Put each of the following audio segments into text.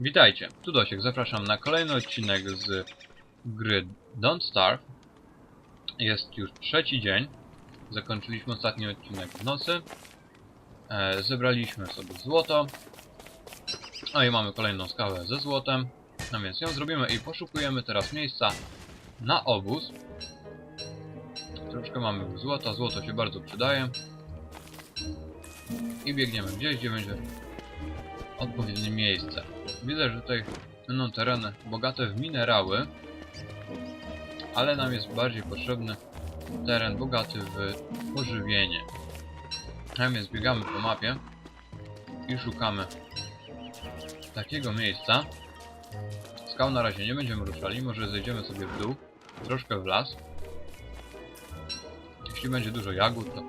Witajcie, tu Dosiek, zapraszam na kolejny odcinek z gry Don't Starve. Jest już trzeci dzień, zakończyliśmy ostatni odcinek w nocy. E, zebraliśmy sobie złoto. No i mamy kolejną skałę ze złotem. No więc ją zrobimy i poszukujemy teraz miejsca na obóz. Troszkę mamy złota, złoto się bardzo przydaje. I biegniemy gdzieś, gdzie będzie odpowiednie miejsce. Widzę, że tutaj będą tereny bogate w minerały, ale nam jest bardziej potrzebny teren bogaty w pożywienie. A więc biegamy po mapie i szukamy takiego miejsca. Skał na razie nie będziemy ruszali, może zejdziemy sobie w dół, troszkę w las. Jeśli będzie dużo jagód, to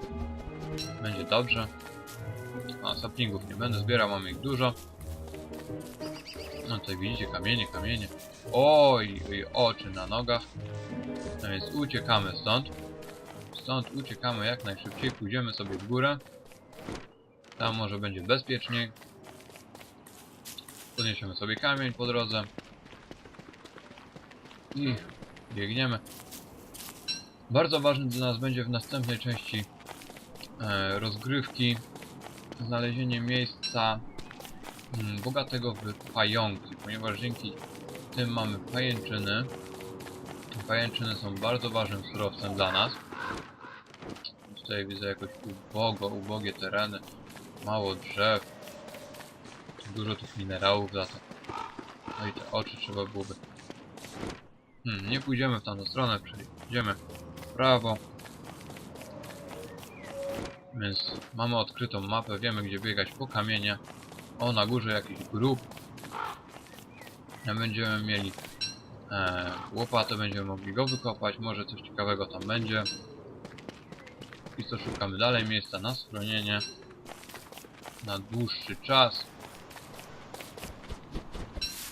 będzie dobrze. A saplingów nie będę zbierał, mamy ich dużo. No tutaj widzicie kamienie, kamienie. Oj, oj, oczy na nogach. No więc uciekamy stąd. Stąd uciekamy jak najszybciej, pójdziemy sobie w górę. Tam może będzie bezpieczniej. Podniesiemy sobie kamień po drodze. I biegniemy. Bardzo ważny dla nas będzie w następnej części e, rozgrywki znalezienie miejsca mm, bogatego w pająki, ponieważ dzięki tym mamy pajęczyny. Pajęczyny są bardzo ważnym surowcem dla nas. Tutaj widzę jakoś ubogo, ubogie tereny, mało drzew, dużo tych minerałów za to. No i te oczy trzeba byłoby. Hmm, nie pójdziemy w tamtą stronę, przejdziemy w prawo. Więc mamy odkrytą mapę, wiemy gdzie biegać po kamienie. O, na górze jakiś grób. Będziemy mieli e, łopatę, będziemy mogli go wykopać, może coś ciekawego tam będzie. I co szukamy dalej, miejsca na schronienie. Na dłuższy czas.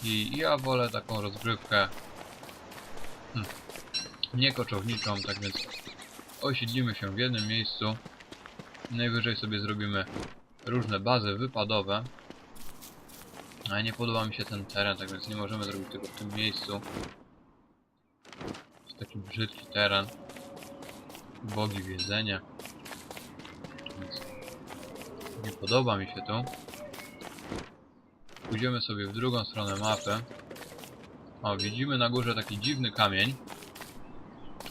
I ja wolę taką rozgrywkę hmm, nie koczowniczą, tak więc osiedlimy się w jednym miejscu. Najwyżej sobie zrobimy różne bazy wypadowe. Ale nie podoba mi się ten teren, tak więc nie możemy zrobić tego w tym miejscu. Jest taki brzydki teren. Bogi w jedzenie. Więc nie podoba mi się to. Pójdziemy sobie w drugą stronę mapy. O, widzimy na górze taki dziwny kamień.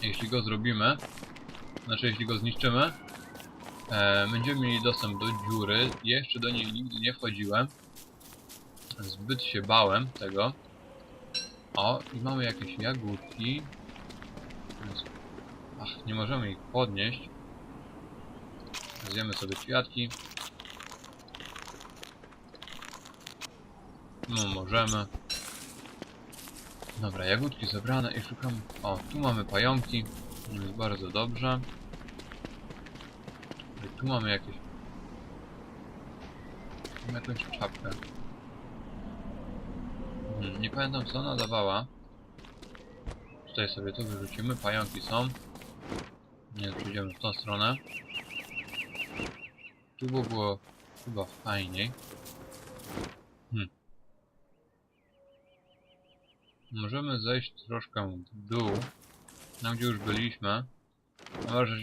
Jeśli go zrobimy, znaczy jeśli go zniszczymy, e, będziemy mieli dostęp do dziury. Jeszcze do niej nigdy nie wchodziłem. Zbyt się bałem tego. O, i mamy jakieś jagódki. Ach, nie możemy ich podnieść. Zjemy sobie kwiatki. No, możemy. Dobra, jagódki zebrane i szukam... O, tu mamy pająki. Jest bardzo dobrze. Tu mamy jakieś... Mam jakąś czapkę. Hmm, nie pamiętam co ona dawała. Tutaj sobie to wyrzucimy. Pająki są. Nie, przejdziemy w tą stronę. Tu by było chyba fajniej. Hmm. Możemy zejść troszkę w dół. Tam gdzie już byliśmy. Chyba, że...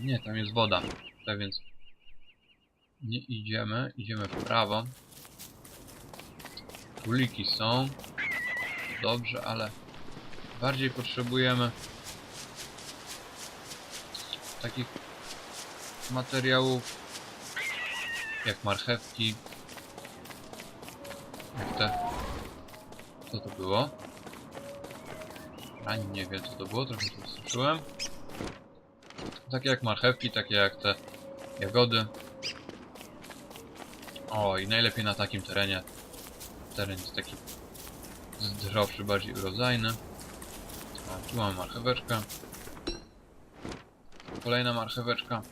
Nie, tam jest woda. Tak więc... Nie idziemy, idziemy w prawo. Króliki są. Dobrze, ale... Bardziej potrzebujemy... Takich... Materiałów... Jak marchewki. Jak te... Co to było? Ani nie wiem co to było, trochę się wstrzyszyłem. Takie jak marchewki, takie jak te jagody. O, i najlepiej na takim terenie. Teren jest taki zdrowszy, bardziej urodzajny. O, tu mamy marcheweczkę. Kolejna marcheweczka.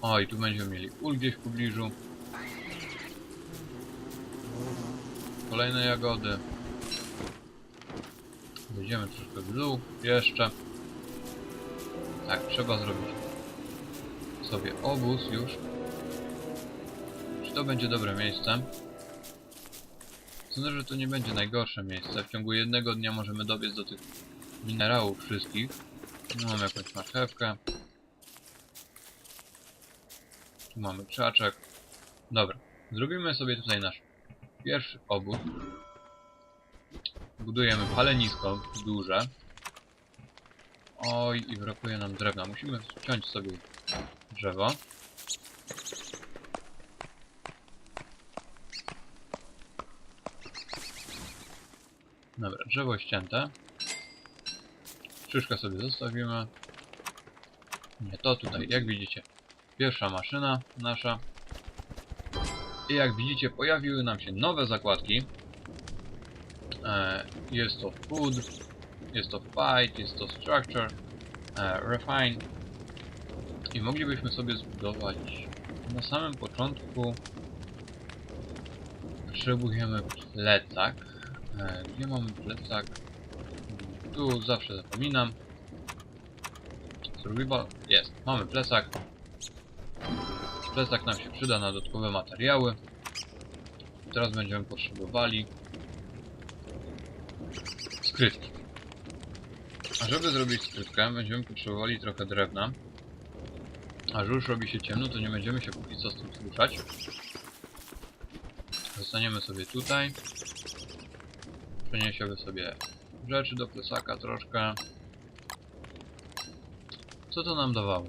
O, i tu będziemy mieli ul gdzieś w pobliżu. Kolejne jagody. Wejdziemy troszkę w dół. Jeszcze. Tak, trzeba zrobić sobie obóz już. Czy to będzie dobre miejsce? Sądzę, że to nie będzie najgorsze miejsce. W ciągu jednego dnia możemy dobiec do tych minerałów wszystkich. No, mamy jakąś marchewkę. Tu mamy krzaczek. Dobra. Zrobimy sobie tutaj nasz pierwszy obóz. Budujemy palenisko duże. Oj, i brakuje nam drewna. Musimy wciąć sobie drzewo. Dobra, drzewo ścięte. Szyszkę sobie zostawimy. Nie, to tutaj, jak widzicie, pierwsza maszyna nasza. I jak widzicie, pojawiły nam się nowe zakładki. E, jest to food, jest to fight, jest to structure, e, refine. I moglibyśmy sobie zbudować na samym początku potrzebujemy plecak. E, gdzie mamy plecak? Tu zawsze zapominam. Survival. Jest. Mamy plecak. Plecak nam się przyda na dodatkowe materiały. Teraz będziemy potrzebowali skrytki. A żeby zrobić skrytkę, będziemy potrzebowali trochę drewna. A że już robi się ciemno, to nie będziemy się póki co z tym zruszać. Zostaniemy sobie tutaj. Przeniesiemy sobie rzeczy do plecaka troszkę. Co to nam dawało?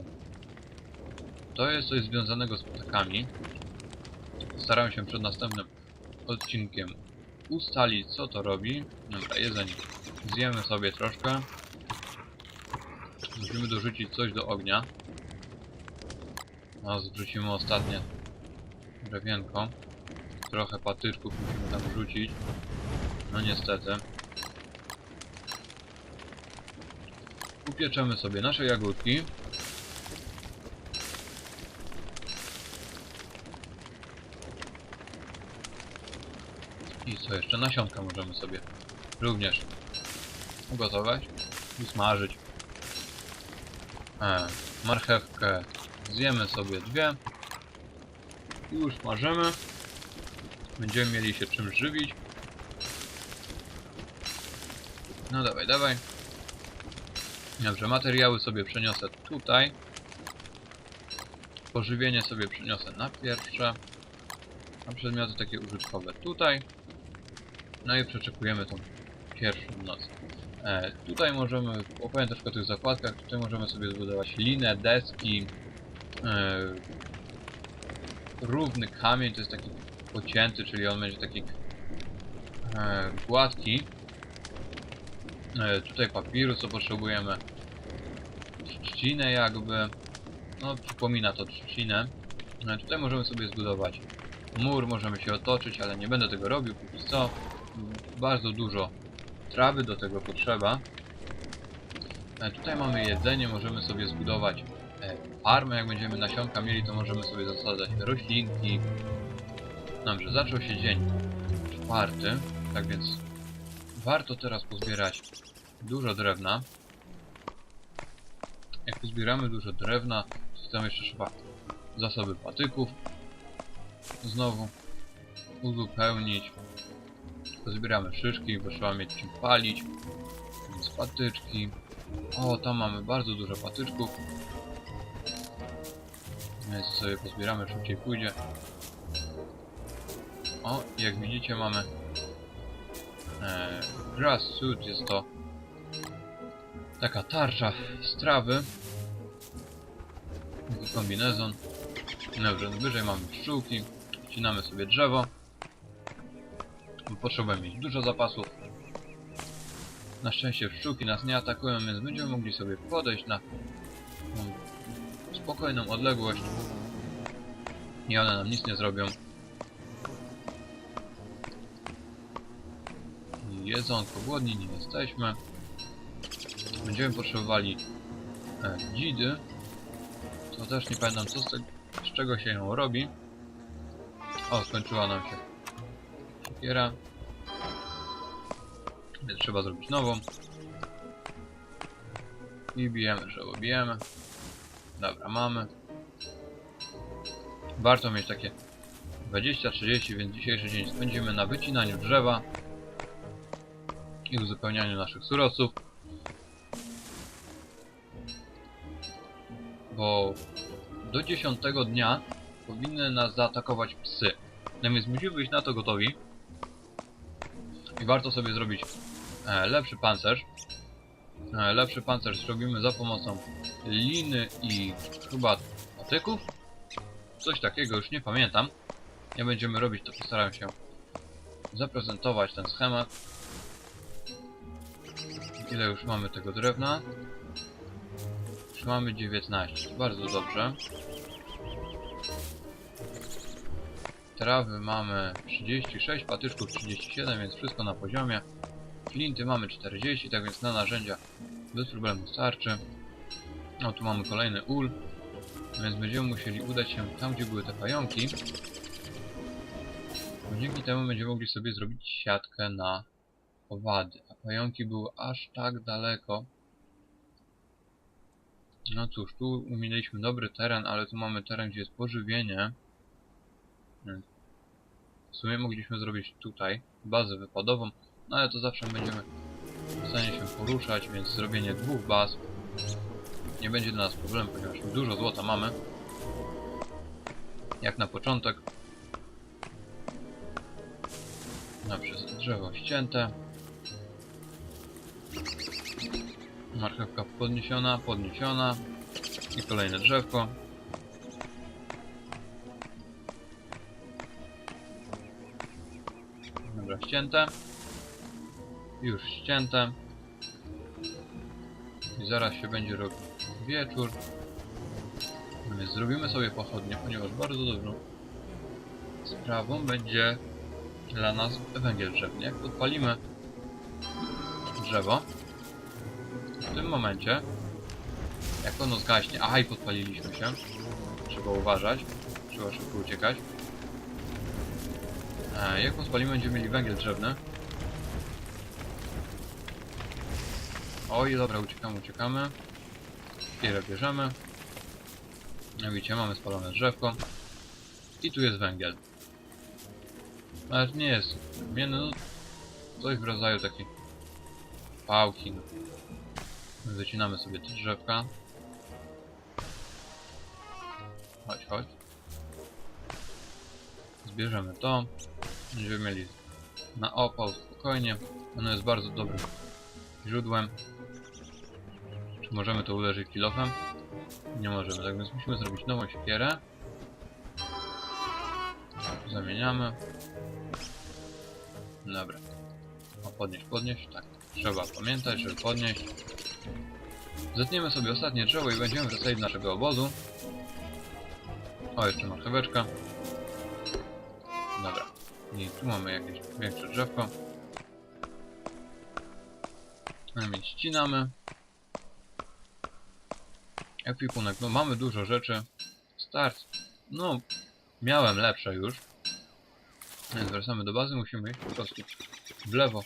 To jest coś związanego z ptakami. Staram się przed następnym odcinkiem ustalić co to robi. Dobra, jedzenie. Zjemy sobie troszkę. Musimy dorzucić coś do ognia. No, zwrócimy ostatnie drewienko. Trochę patyczków musimy tam rzucić. No niestety. Upieczemy sobie nasze jagódki. I co jeszcze? Nasionka możemy sobie również ugotować i smażyć. E, marchewkę zjemy sobie dwie. I już smażymy. Będziemy mieli się czym żywić. No dawaj, dawaj. Dobrze, materiały sobie przeniosę tutaj. Pożywienie sobie przeniosę na pierwsze. A przedmioty takie użytkowe tutaj. No i przeczekujemy tą pierwszą noc. E, tutaj możemy, opowiem troszkę o tych zakładkach, tutaj możemy sobie zbudować linę, deski, równy kamień, to jest taki pocięty, czyli on będzie taki e, gładki. E, tutaj papiru, co potrzebujemy. Trzcinę jakby. No, przypomina to trzcinę. E, tutaj możemy sobie zbudować mur, możemy się otoczyć, ale nie będę tego robił póki co. Bardzo dużo trawy do tego potrzeba. E, tutaj mamy jedzenie, możemy sobie zbudować e, farmę, jak będziemy nasionka mieli, to możemy sobie zasadzać roślinki. Dobrze, zaczął się dzień czwarty, tak więc warto teraz pozbierać dużo drewna. Jak pozbieramy dużo drewna, to tam jeszcze trzeba zasoby patyków znowu uzupełnić. Pozbieramy szyszki, bo trzeba mieć czym palić. Więc patyczki. O, tam mamy bardzo dużo patyczków. Więc sobie pozbieramy, szybciej pójdzie. O, jak widzicie mamy e, grass suit, jest to taka tarcza z trawy. Taki kombinezon. Dobrze, wyżej mamy pszczółki. Wcinamy sobie drzewo. Potrzebujemy mieć dużo zapasów. Na szczęście pszczółki nas nie atakują, więc będziemy mogli sobie podejść na spokojną odległość. I one nam nic nie zrobią. Jedzonko, głodni nie jesteśmy. Będziemy potrzebowali e, dzidy. To też nie pamiętam co z, z czego się ją robi. O, skończyła nam się siekiera. Trzeba zrobić nową. I bijemy drzewo, bijemy. Dobra, mamy. Warto mieć takie 20-30, więc dzisiejszy dzień spędzimy na wycinaniu drzewa i uzupełnianiu naszych surowców. Bo do 10 dnia powinny nas zaatakować psy. No więc musimy być na to gotowi. I warto sobie zrobić e, lepszy pancerz. E, lepszy pancerz zrobimy za pomocą liny i chyba patyków. Coś takiego, już nie pamiętam. Nie będziemy robić, to postaram się zaprezentować ten schemat. Ile już mamy tego drewna? Już mamy 19, bardzo dobrze. Trawy mamy 36, patyczków 37, więc wszystko na poziomie. Flinty mamy 40, tak więc na narzędzia bez problemu starczy. No tu mamy kolejny ul, więc będziemy musieli udać się tam, gdzie były te pająki. Bo dzięki temu będziemy mogli sobie zrobić siatkę na owady, a pająki były aż tak daleko. No cóż, tu mieliśmy dobry teren, ale tu mamy teren, gdzie jest pożywienie. W sumie mogliśmy zrobić tutaj bazę wypadową, no ale to zawsze będziemy w stanie się poruszać, więc zrobienie dwóch baz nie będzie dla nas problemem, ponieważ dużo złota mamy. Jak na początek. No przez drzewo ścięte. Marchewka podniesiona, podniesiona. I kolejne drzewko. Dobra, ścięte. Już ścięte. I zaraz się będzie robił wieczór. Zrobimy sobie pochodnie, ponieważ bardzo dobrą sprawą będzie dla nas węgiel drzewny. Jak podpalimy drzewo, w tym momencie, jak ono zgaśnie, aha i podpaliliśmy się, trzeba uważać, trzeba szybko uciekać. E, jak podpalimy, będziemy mieli węgiel drzewny. Oj, dobra, uciekamy, uciekamy. Kierę bierzemy. Jak widzicie, mamy spalone drzewko. I tu jest węgiel. Nawet nie jest mienny, no, coś w rodzaju takiej pałki. No. Wycinamy sobie te drzewka. Chodź, chodź. Zbierzemy to. Będziemy mieli na opał spokojnie. Ono jest bardzo dobrym źródłem. Czy możemy to uderzyć kilofem? Nie możemy, tak więc musimy zrobić nową siekierę. Zamieniamy. Dobra. O, podnieść, podnieść, tak. Trzeba pamiętać, żeby podnieść. Zetniemy sobie ostatnie drzewo i będziemy wracali do naszego obozu. O, jeszcze marcheweczka. Dobra. I tu mamy jakieś większe drzewko. A więc ścinamy. Ekwipunek, no mamy dużo rzeczy. Start. No, miałem lepsze już. Więc wracamy do bazy, musimy iść po prostu w lewo.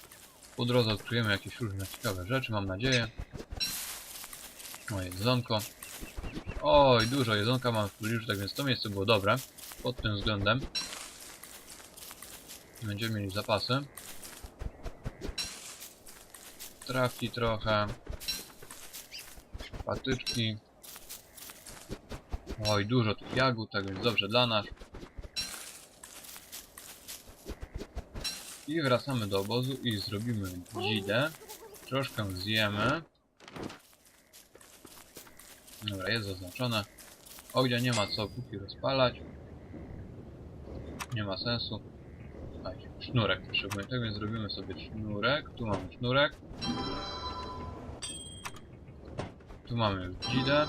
Po drodze odkryjemy jakieś różne ciekawe rzeczy, mam nadzieję. O, jedzonko. Oj, dużo jedzonka mam w pobliżu, tak więc to miejsce było dobre. Pod tym względem. Będziemy mieli zapasy. Trawki trochę. Patyczki. Oj, dużo tych jagód, tak więc dobrze dla nas. I wracamy do obozu i zrobimy dzidę. Troszkę zjemy. Dobra, jest zaznaczone. Ognia nie ma co póki rozpalać. Nie ma sensu. Sznurek potrzebujemy, tak więc zrobimy sobie sznurek. Tu mamy sznurek. Tu mamy dzidę.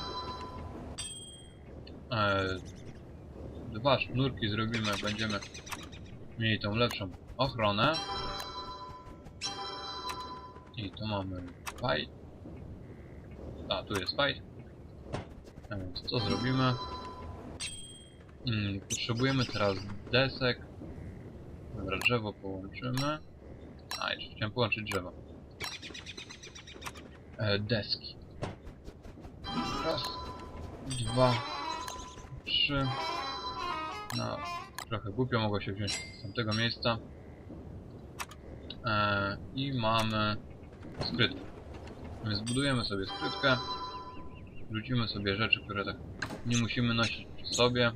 Eee, dwa sznurki zrobimy, będziemy mieli tą lepszą ochronę. I tu mamy fight. A, tu jest fight. A więc co zrobimy? Mm, potrzebujemy teraz desek. Dobra, drzewo połączymy. A, jeszcze chciałem połączyć drzewo. E, deski. Raz, dwa, trzy. No, Trochę głupio mogło się wziąć z tamtego miejsca. E, I mamy skrytkę. Więc zbudujemy sobie skrytkę. Rzucimy sobie rzeczy, które tak nie musimy nosić przy sobie.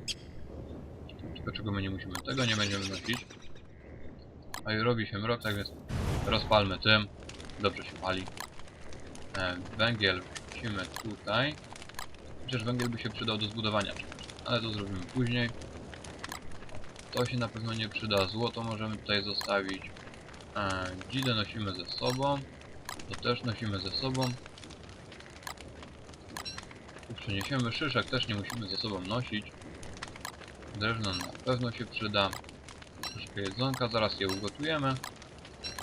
Tylko czego my nie musimy, tego nie będziemy nosić. A i robi się mrok, tak więc rozpalmy tym. Dobrze się pali. E, węgiel wrzucimy tutaj. Chociaż węgiel by się przydał do zbudowania ale to zrobimy później. To się na pewno nie przyda. Złoto możemy tutaj zostawić. E, dzidę nosimy ze sobą. To też nosimy ze sobą. Tu przeniesiemy szyszek, też nie musimy ze sobą nosić. Drewno na pewno się przyda. Troszkę jedzonka, zaraz je ugotujemy.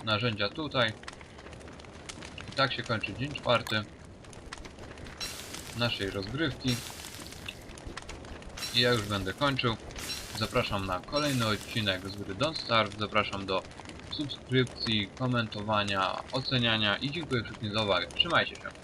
Narzędzia tutaj. I tak się kończy dzień czwarty naszej rozgrywki. I ja już będę kończył. Zapraszam na kolejny odcinek z gry Don't Starve. Zapraszam do subskrypcji, komentowania, oceniania i dziękuję wszystkim za uwagę. Trzymajcie się.